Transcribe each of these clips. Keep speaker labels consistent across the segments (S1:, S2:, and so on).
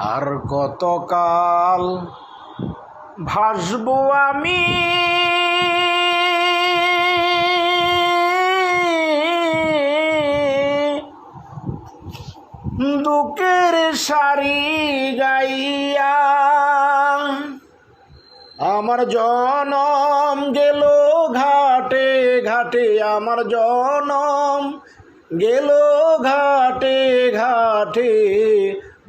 S1: আর গতকাল ভাসবো আমি। দুঃখের শাড়ি গাইয়া আমার জনম গেল ঘাটে ঘাটে, আমার জনম গেল ঘাটে ঘাটে।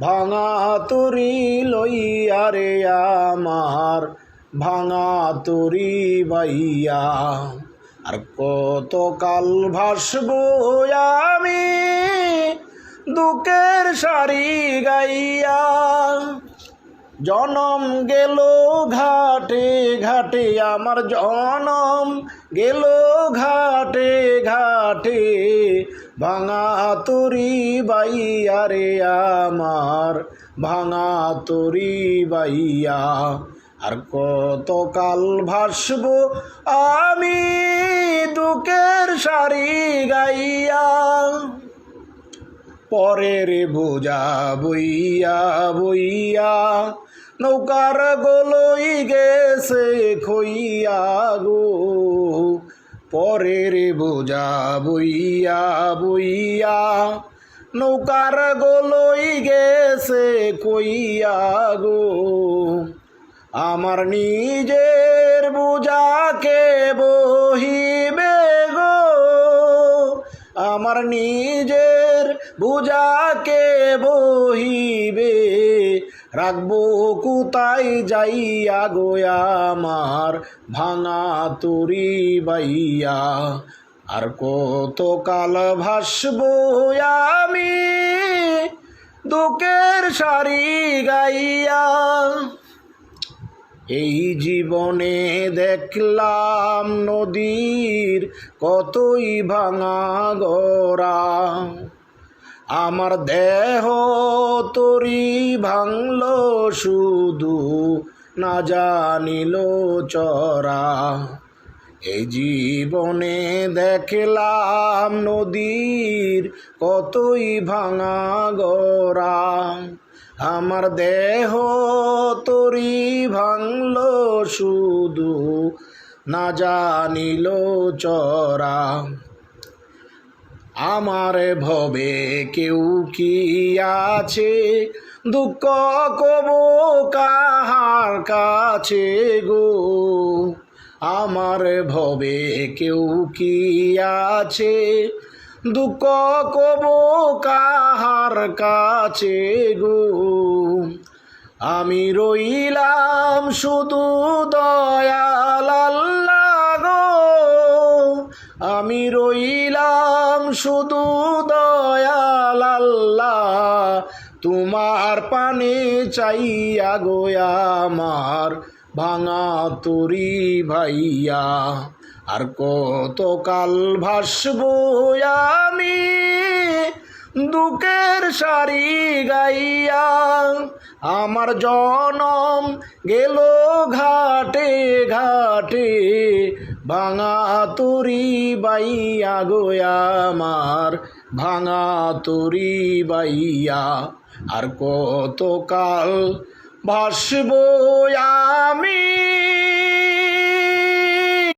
S1: ভাঙা তরি লইয়া রে আমার, ভাঙা তরি বাইয়া। আর কতকাল ভাসবো আমি দুঃখের শাড়ি গাইয়া। জনম গেল ঘাটে ঘাটে, আমার জনম গেল ঘাটে ঘাটে। ভাঙা তরি বাইয়া রে আমার, ভাঙা তরি বাইয়া আর কতকাল ভাসব আমি দুঃখের শাড়ি গাইয়া। পরের বোঝা বইয়া বইয়া, নৌকার গোলই গেছে খইয়া গো। পরের বোঝা বইয়া বইয়া, নৌকার গোলই গেছে কইয়া গো। আমার নিজের বোঝাকে বহিবে গো। আমার নিজের বুঝাকে বহিবে রাখব কোথায় যাইয়া গোয়া আমার ভাঙা তরি বাইয়া? আর কত কাল ভাসবো আমি দুঃখের সারি গাইয়া? এই জীবনে দেখলাম নদীর কতই ভাঙা গড়া। আমার দেহ তরি ভাঙল শুধু, না জানিল চরা। এই জীবনে দেখলাম নদীর কতই ভাঙা গড়া। আমার দেহ তরি ভাঙল শুধু, না জানিল চরা। আমার ভবে কেউ কি আছে? দুঃখ কব কাহার কাছে গো? আমার ভবে কেউ কি আছে? দুঃখ কব কাহার কাছে গো? আমি রইলাম শুধু দয়াল আল্লাহ গো আমি রইলাম শুধু দয়াল আল্লাহ। তোমার পানে চাইয়া গো আমার ভাঙা তরি ভাইয়া। আর কতকাল ভাসবো আমি দুঃখের সারি গাইয়া। আমার জনম গেল ঘাটে ঘাটে ভাঙা তুরি বাইয়া গোয়া আমার ভাঙা তুরি বাইয়া। আর কতকাল ভাসবো আমি?